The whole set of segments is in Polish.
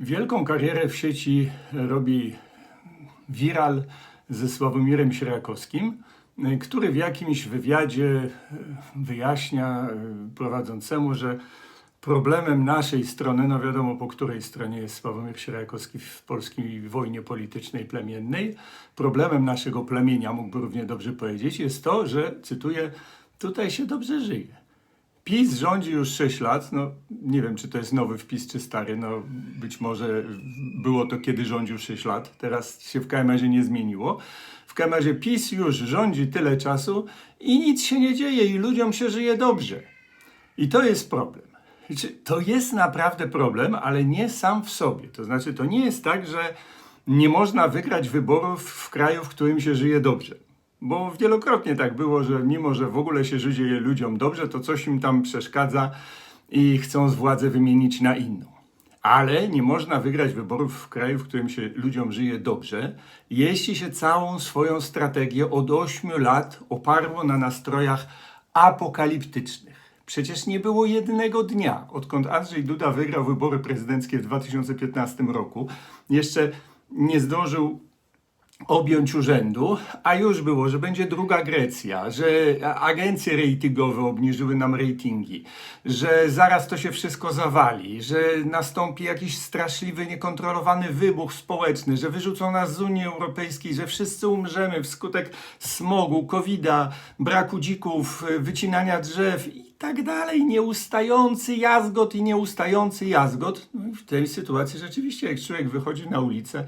Wielką karierę w sieci robi Viral ze Sławomirem Sierakowskim, który w jakimś wywiadzie wyjaśnia y, prowadzącemu, że problemem naszej strony, no wiadomo po której stronie jest Sławomir Sierakowski w polskiej wojnie politycznej plemiennej, problemem naszego plemienia, mógłby równie dobrze powiedzieć, jest to, że, cytuję, tutaj się dobrze żyje. PiS rządzi już 6 lat. No, nie wiem, czy to jest nowy wpis, czy stary. No, być może było to, kiedy rządził 6 lat. Teraz się w KMR nie zmieniło. W KMR PiS już rządzi tyle czasu i nic się nie dzieje i ludziom się żyje dobrze. I to jest problem. Znaczy, To jest naprawdę problem, ale nie sam w sobie. To znaczy, to nie jest tak, że nie można wygrać wyborów w kraju, w którym się żyje dobrze. Bo wielokrotnie tak było, że mimo, że w ogóle się żyje ludziom dobrze, to coś im tam przeszkadza i chcą z władzę wymienić na inną. Ale nie można wygrać wyborów w kraju, w którym się ludziom żyje dobrze, jeśli się całą swoją strategię od 8 lat oparło na nastrojach apokaliptycznych. Przecież nie było jednego dnia, odkąd Andrzej Duda wygrał wybory prezydenckie w 2015 roku, jeszcze nie zdążył objąć urzędu, a już było, że będzie druga Grecja, że agencje ratingowe obniżyły nam ratingi, że zaraz to się wszystko zawali, że nastąpi jakiś straszliwy, niekontrolowany wybuch społeczny, że wyrzucą nas z Unii Europejskiej, że wszyscy umrzemy wskutek smogu, covida, braku dzików, wycinania drzew i tak dalej. Nieustający jazgot i nieustający jazgot. No i w tej sytuacji rzeczywiście, jak człowiek wychodzi na ulicę,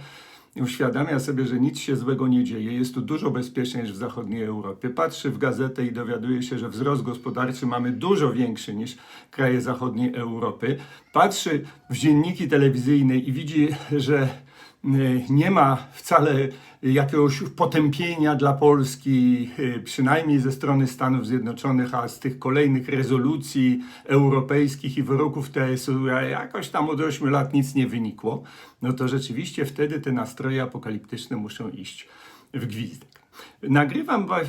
uświadamia sobie, że nic się złego nie dzieje, jest tu dużo bezpieczniej niż w zachodniej Europie. Patrzy w gazetę i dowiaduje się, że wzrost gospodarczy mamy dużo większy niż kraje zachodniej Europy. Patrzy w dzienniki telewizyjne i widzi, że nie ma wcale jakiegoś potępienia dla Polski, e, przynajmniej ze strony Stanów Zjednoczonych, a z tych kolejnych rezolucji europejskich i wyroków TSU jakoś tam od 8 lat nic nie wynikło, no to rzeczywiście wtedy te nastroje apokaliptyczne muszą iść w gwizdek. Nagrywam wa-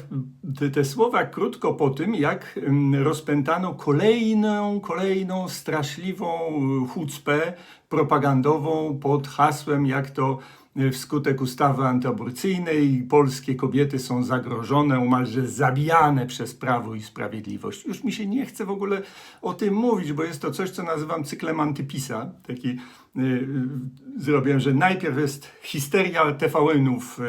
te, słowa krótko po tym, jak mm, rozpętano kolejną, kolejną straszliwą y, chucpę propagandową pod hasłem, jak to y, wskutek ustawy antyaborcyjnej polskie kobiety są zagrożone, omalże zabijane przez Prawo i Sprawiedliwość. Już mi się nie chce w ogóle o tym mówić, bo jest to coś, co nazywam cyklem antypisa. Taki zrobiłem, że najpierw jest histeria TVN-ów,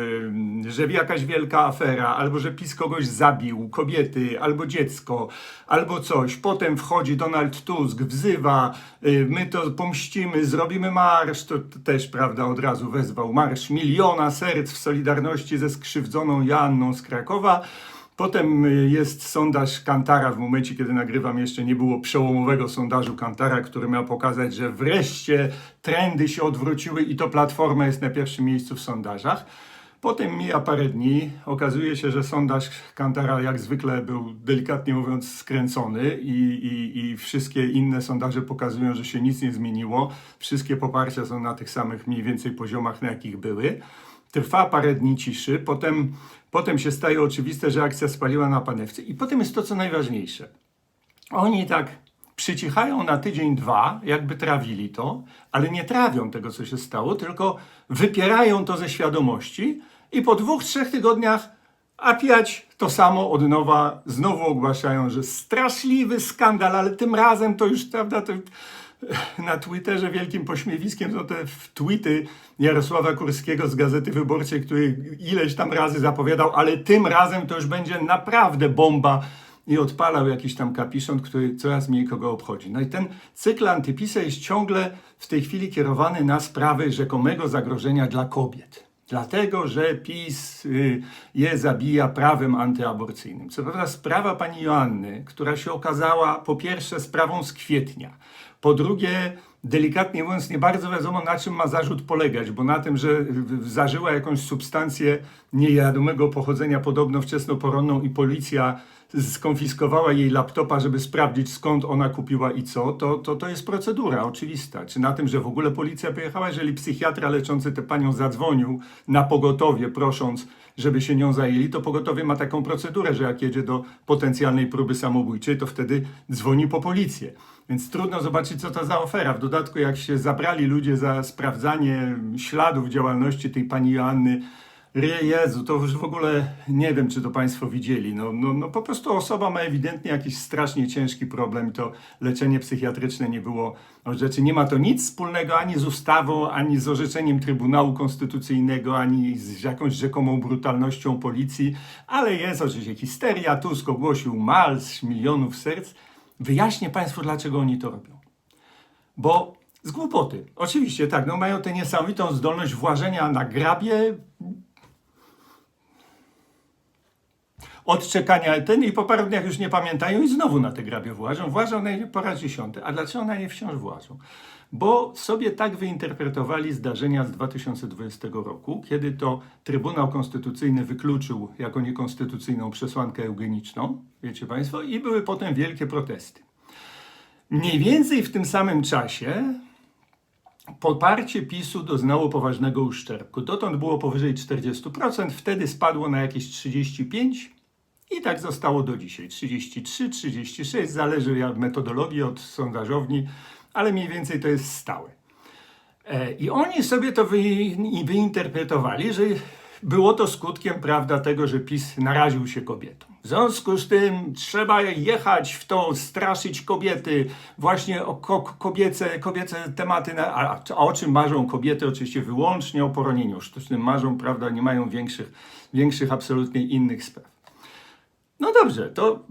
y, że jakaś wielka afera, albo że PiS kogoś zabił, kobiety, albo dziecko, albo coś. Potem wchodzi Donald Tusk, wzywa, y, my to pomścimy, zrobimy marsz, to też, prawda, od razu wezwał marsz miliona serc w solidarności ze skrzywdzoną Joanną z Krakowa. Potem y, jest sondaż Kantara. W momencie, kiedy nagrywam, jeszcze nie było przełomowego sondażu Kantara, który miał pokazać, że wreszcie trendy się odwróciły i to Platforma jest na pierwszym miejscu w sondażach. Potem mija parę dni, okazuje się, że sondaż Kantara jak zwykle był delikatnie mówiąc skręcony i, i, i wszystkie inne sondaże pokazują, że się nic nie zmieniło. Wszystkie poparcia są na tych samych mniej więcej poziomach, na jakich były. Trwa parę dni ciszy, potem, potem się staje oczywiste, że akcja spaliła na panewce i potem jest to, co najważniejsze. Oni tak przycichają na tydzień, dwa, jakby trawili to, ale nie trawią tego, co się stało, tylko wypierają to ze świadomości i po dwóch, trzech tygodniach apiać to samo od nowa, znowu ogłaszają, że straszliwy skandal, ale tym razem to już, prawda, to na Twitterze wielkim pośmiewiskiem są te tweety Jarosława Kurskiego z Gazety Wyborczej, który ileś tam razy zapowiadał, ale tym razem to już będzie naprawdę bomba i odpalał jakiś tam kapiszon, który coraz mniej kogo obchodzi. No i ten cykl antypisa jest ciągle w tej chwili kierowany na sprawy rzekomego zagrożenia dla kobiet. Dlatego, że PiS y, je zabija prawem antyaborcyjnym. Co prawda sprawa pani Joanny, która się okazała po pierwsze sprawą z kwietnia, po drugie delikatnie mówiąc, nie bardzo wiadomo na czym ma zarzut polegać, bo na tym, że zażyła jakąś substancję niewiadomego pochodzenia, podobno wczesnoporonną i policja skonfiskowała jej laptopa, żeby sprawdzić skąd ona kupiła i co, to, to, to jest procedura oczywista. Czy na tym, że w ogóle policja pojechała, jeżeli psychiatra leczący tę panią zadzwonił na pogotowie, prosząc, żeby się nią zajęli, to pogotowie ma taką procedurę, że jak jedzie do potencjalnej próby samobójczej, to wtedy dzwoni po policję. Więc trudno zobaczyć, co to za ofera. W dodatku, jak się zabrali ludzie za sprawdzanie śladów działalności tej pani Joanny, Jezu, to już w ogóle nie wiem, czy to Państwo widzieli. No, no, no po prostu osoba ma ewidentnie jakiś strasznie ciężki problem i to leczenie psychiatryczne nie było rzeczy. Nie ma to nic wspólnego ani z ustawą, ani z orzeczeniem Trybunału Konstytucyjnego, ani z jakąś rzekomą brutalnością policji, ale jest oczywiście histeria. Tusk ogłosił malc milionów serc. Wyjaśnię Państwu, dlaczego oni to robią. Bo z głupoty. Oczywiście tak, no mają tę niesamowitą zdolność włażenia na grabie, odczekania ten i po paru dniach już nie pamiętają i znowu na te grabie włażą. Włażą na po raz dziesiąty. A dlaczego na nie wciąż włażą? Bo sobie tak wyinterpretowali zdarzenia z 2020 roku, kiedy to Trybunał Konstytucyjny wykluczył jako niekonstytucyjną przesłankę eugeniczną, wiecie Państwo, i były potem wielkie protesty. Mniej więcej w tym samym czasie poparcie PiSu doznało poważnego uszczerbku. Dotąd było powyżej 40%, wtedy spadło na jakieś 35% i tak zostało do dzisiaj. 33, 36, zależy od metodologii, od sondażowni, ale mniej więcej to jest stałe. E, I oni sobie to wy, wyinterpretowali, że było to skutkiem, prawda, tego, że PiS naraził się kobietom. W związku z tym trzeba jechać w to, straszyć kobiety, właśnie o ko kobiece, kobiece tematy. Na, a, a o czym marzą kobiety? Oczywiście wyłącznie o poronieniu sztucznym marzą, prawda, nie mają większych, większych absolutnie innych spraw. No dobrze, to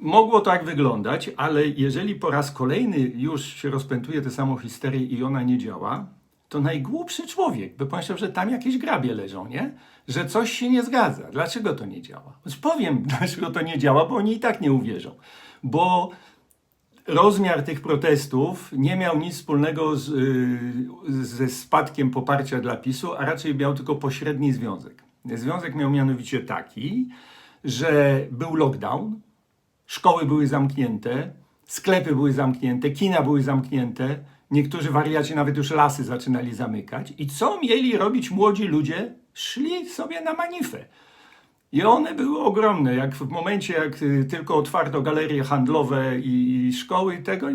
mogło tak wyglądać, ale jeżeli po raz kolejny już się rozpętuje tę samą histerię i ona nie działa, to najgłupszy człowiek by pomyślał, że tam jakieś grabie leżą, nie? Że coś się nie zgadza. Dlaczego to nie działa? Powiem, dlaczego to nie działa, bo oni i tak nie uwierzą. Bo rozmiar tych protestów nie miał nic wspólnego z, yy, ze spadkiem poparcia dla PiSu, a raczej miał tylko pośredni związek. Związek miał mianowicie taki, że był lockdown, szkoły były zamknięte, sklepy były zamknięte, kina były zamknięte, niektórzy wariaci nawet już lasy zaczynali zamykać. I co mieli robić młodzi ludzie? Szli sobie na manifę. I one były ogromne. Jak w momencie, jak y, tylko otwarto galerie handlowe i, i szkoły tego,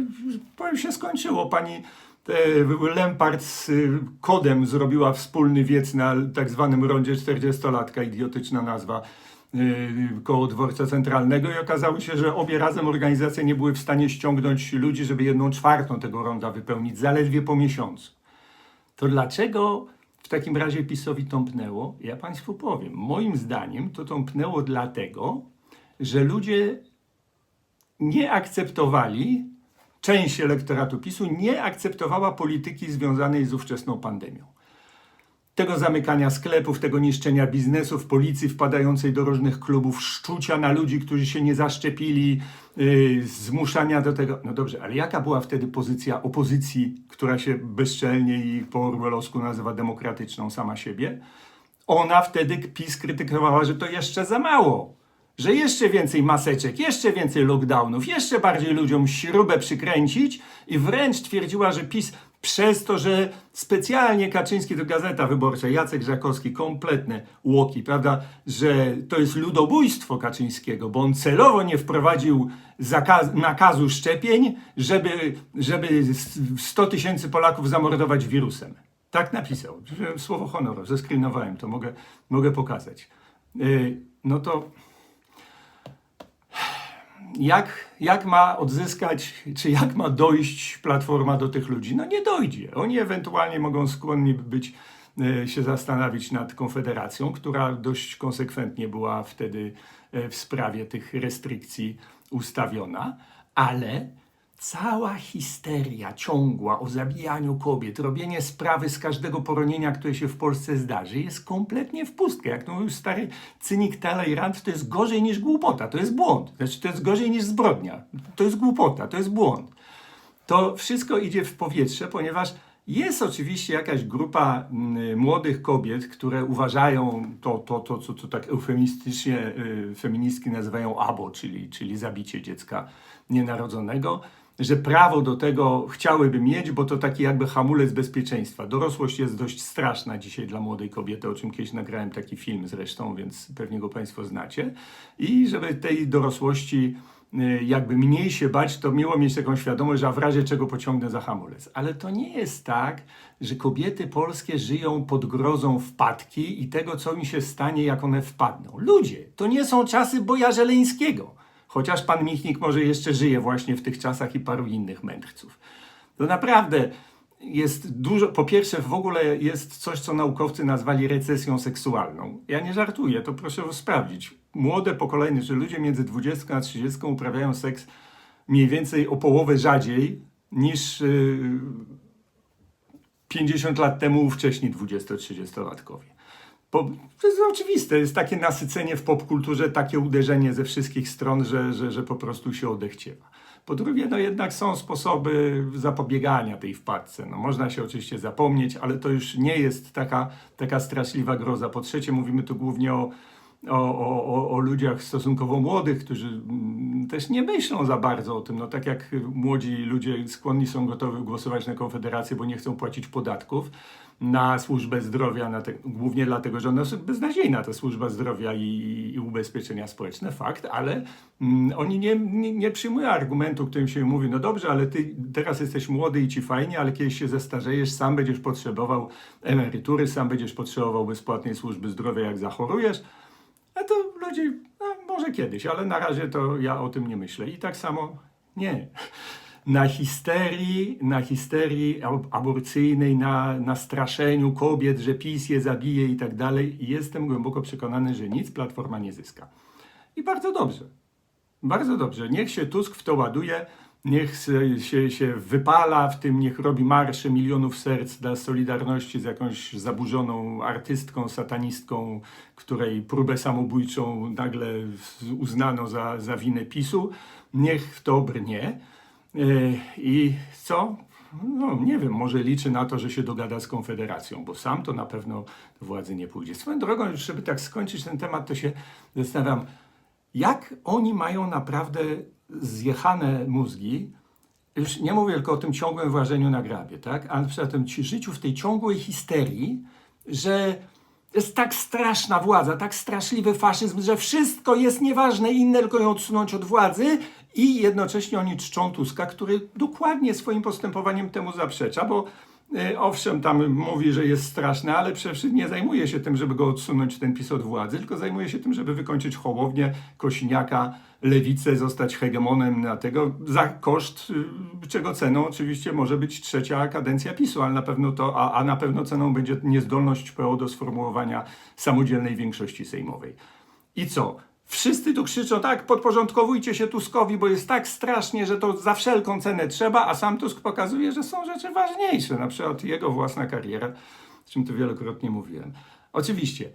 powiem się skończyło. Pani te, Lempart z y, kodem zrobiła wspólny wiec na tak zwanym rondzie 40-latka, idiotyczna nazwa y, koło dworca centralnego i okazało się, że obie razem organizacje nie były w stanie ściągnąć ludzi, żeby jedną czwartą tego ronda wypełnić, zaledwie po miesiącu. To dlaczego w takim razie PiSowi tąpnęło? Ja Państwu powiem. Moim zdaniem to tąpnęło dlatego, że ludzie nie akceptowali, część elektoratu PiSu nie akceptowała polityki związanej z ówczesną pandemią tego zamykania sklepów, tego niszczenia biznesów, policji wpadającej do różnych klubów, szczucia na ludzi, którzy się nie zaszczepili, yy, zmuszania do tego. No dobrze, ale jaka była wtedy pozycja opozycji, która się bezczelnie i po orwellowsku nazywa demokratyczną sama siebie? Ona wtedy PiS krytykowała, że to jeszcze za mało. Że jeszcze więcej maseczek, jeszcze więcej lockdownów, jeszcze bardziej ludziom śrubę przykręcić i wręcz twierdziła, że PiS przez to, że specjalnie Kaczyński to Gazeta Wyborcza, Jacek Żakowski, kompletne łoki, prawda, że to jest ludobójstwo Kaczyńskiego, bo on celowo nie wprowadził zakaz, nakazu szczepień, żeby, żeby 100 tysięcy Polaków zamordować wirusem. Tak napisał. Słowo honoru, zeskrinowałem to, mogę, mogę pokazać. Yy, no to jak, jak ma odzyskać, czy jak ma dojść Platforma do tych ludzi? No nie dojdzie. Oni ewentualnie mogą skłonni być e, się zastanowić nad Konfederacją, która dość konsekwentnie była wtedy e, w sprawie tych restrykcji ustawiona, ale cała histeria ciągła o zabijaniu kobiet, robienie sprawy z każdego poronienia, które się w Polsce zdarzy, jest kompletnie w pustkę. Jak to mówił stary cynik Talleyrand, to jest gorzej niż głupota, to jest błąd. Znaczy, to jest gorzej niż zbrodnia. To jest głupota, to jest błąd. To wszystko idzie w powietrze, ponieważ Jest oczywiście jakaś grupa mm, młodych kobiet, które uważają to, to, to co to tak eufemistycznie y, feministki nazywają abo, czyli, czyli zabicie dziecka nienarodzonego, że prawo do tego chciałyby mieć, bo to taki jakby hamulec bezpieczeństwa. Dorosłość jest dość straszna dzisiaj dla młodej kobiety, o czym kiedyś nagrałem taki film zresztą, więc pewnie go Państwo znacie. I żeby tej dorosłości y, jakby mniej się bać, to miło mieć taką świadomość, że w razie czego pociągnę za hamulec. Ale to nie jest tak, że kobiety polskie żyją pod grozą wpadki i tego, co mi się stanie, jak one wpadną. Ludzie, to nie są czasy Boja Żeleńskiego. Chociaż pan Michnik może jeszcze żyje właśnie w tych czasach i paru innych mędrców. To naprawdę jest dużo, po pierwsze w ogóle jest coś, co naukowcy nazwali recesją seksualną. Ja nie żartuję, to proszę sprawdzić. Młode pokolenie, że ludzie między 20 a 30 uprawiają seks mniej więcej o połowę rzadziej niż yy, 50 lat temu wcześniej 20-30-latkowie. Bo to jest oczywiste, jest takie nasycenie w popkulturze, takie uderzenie ze wszystkich stron, że, że, że po prostu się odechciewa. Po drugie, no jednak są sposoby zapobiegania tej wpadce. No, można się oczywiście zapomnieć, ale to już nie jest taka, taka straszliwa groza. Po trzecie, mówimy tu głównie o, o, o, o ludziach stosunkowo młodych, którzy mm, też nie myślą za bardzo o tym. No, tak jak młodzi ludzie skłonni są gotowi głosować na Konfederację, bo nie chcą płacić podatków, na służbę zdrowia, na te, głównie dlatego, że ona jest beznadziejna, ta służba zdrowia i, i ubezpieczenia społeczne, fakt, ale mm, oni nie, nie, nie przyjmują argumentu, którym się mówi, no dobrze, ale ty teraz jesteś młody i ci fajnie, ale kiedyś się zestarzejesz, sam będziesz potrzebował emerytury, sam będziesz potrzebował bezpłatnej służby zdrowia, jak zachorujesz, to ludzie, no, może kiedyś, ale na razie to ja o tym nie myślę. I tak samo nie na histerii, na histerii aborcyjnej, na, na straszeniu kobiet, że PiS je zabije i tak dalej. Jestem głęboko przekonany, że nic Platforma nie zyska. I bardzo dobrze. Bardzo dobrze. Niech się Tusk w to ładuje, niech się, się wypala w tym, niech robi marsze milionów serc dla Solidarności z jakąś zaburzoną artystką, satanistką, której próbę samobójczą nagle uznano za, za winę PiSu. Niech w to brnie. E, I co? No nie wiem, może liczy na to, że się dogada z Konfederacją, bo sam to na pewno do władzy nie pójdzie. Swoją drogą, żeby tak skończyć ten temat, to się zastanawiam, jak oni mają naprawdę zjechane mózgi, już nie mówię tylko o tym ciągłym wrażeniu na grabie, tak? ale przy tym życiu w tej ciągłej histerii, że jest tak straszna władza, tak straszliwy faszyzm, że wszystko jest nieważne, inne tylko ją odsunąć od władzy i jednocześnie oni czczą Tuska, który dokładnie swoim postępowaniem temu zaprzecza, bo e, owszem, tam mówi, że jest straszny, ale przecież nie zajmuje się tym, żeby go odsunąć ten PiS od władzy, tylko zajmuje się tym, żeby wykończyć Hołownię, Kosiniaka, Lewicę, zostać hegemonem na tego, za koszt, y, czego ceną oczywiście może być trzecia kadencja PiSu, ale na pewno to, a, a na pewno ceną będzie niezdolność PO do sformułowania samodzielnej większości sejmowej. I co? Wszyscy tu krzyczą, tak, podporządkowujcie się Tuskowi, bo jest tak strasznie, że to za wszelką cenę trzeba, a sam Tusk pokazuje, że są rzeczy ważniejsze, na przykład jego własna kariera, o czym tu wielokrotnie mówiłem. Oczywiście,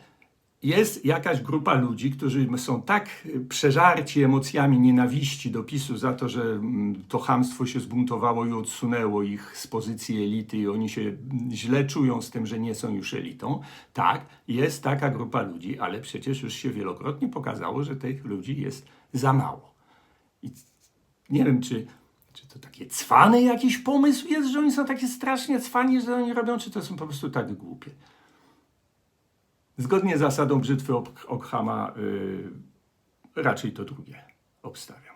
jest jakaś grupa ludzi, którzy są tak przeżarci emocjami nienawiści do PiSu za to, że mm, to hamstwo się zbuntowało i odsunęło ich z pozycji elity i oni się źle czują z tym, że nie są już elitą. Tak, jest taka grupa ludzi, ale przecież już się wielokrotnie pokazało, że tych ludzi jest za mało. I nie wiem, czy, czy to takie cwany jakiś pomysł jest, że oni są takie strasznie cwani, że oni robią, czy to są po prostu tak głupie. Zgodnie z zasadą brzytwy Okhama yy, raczej to drugie obstawiam.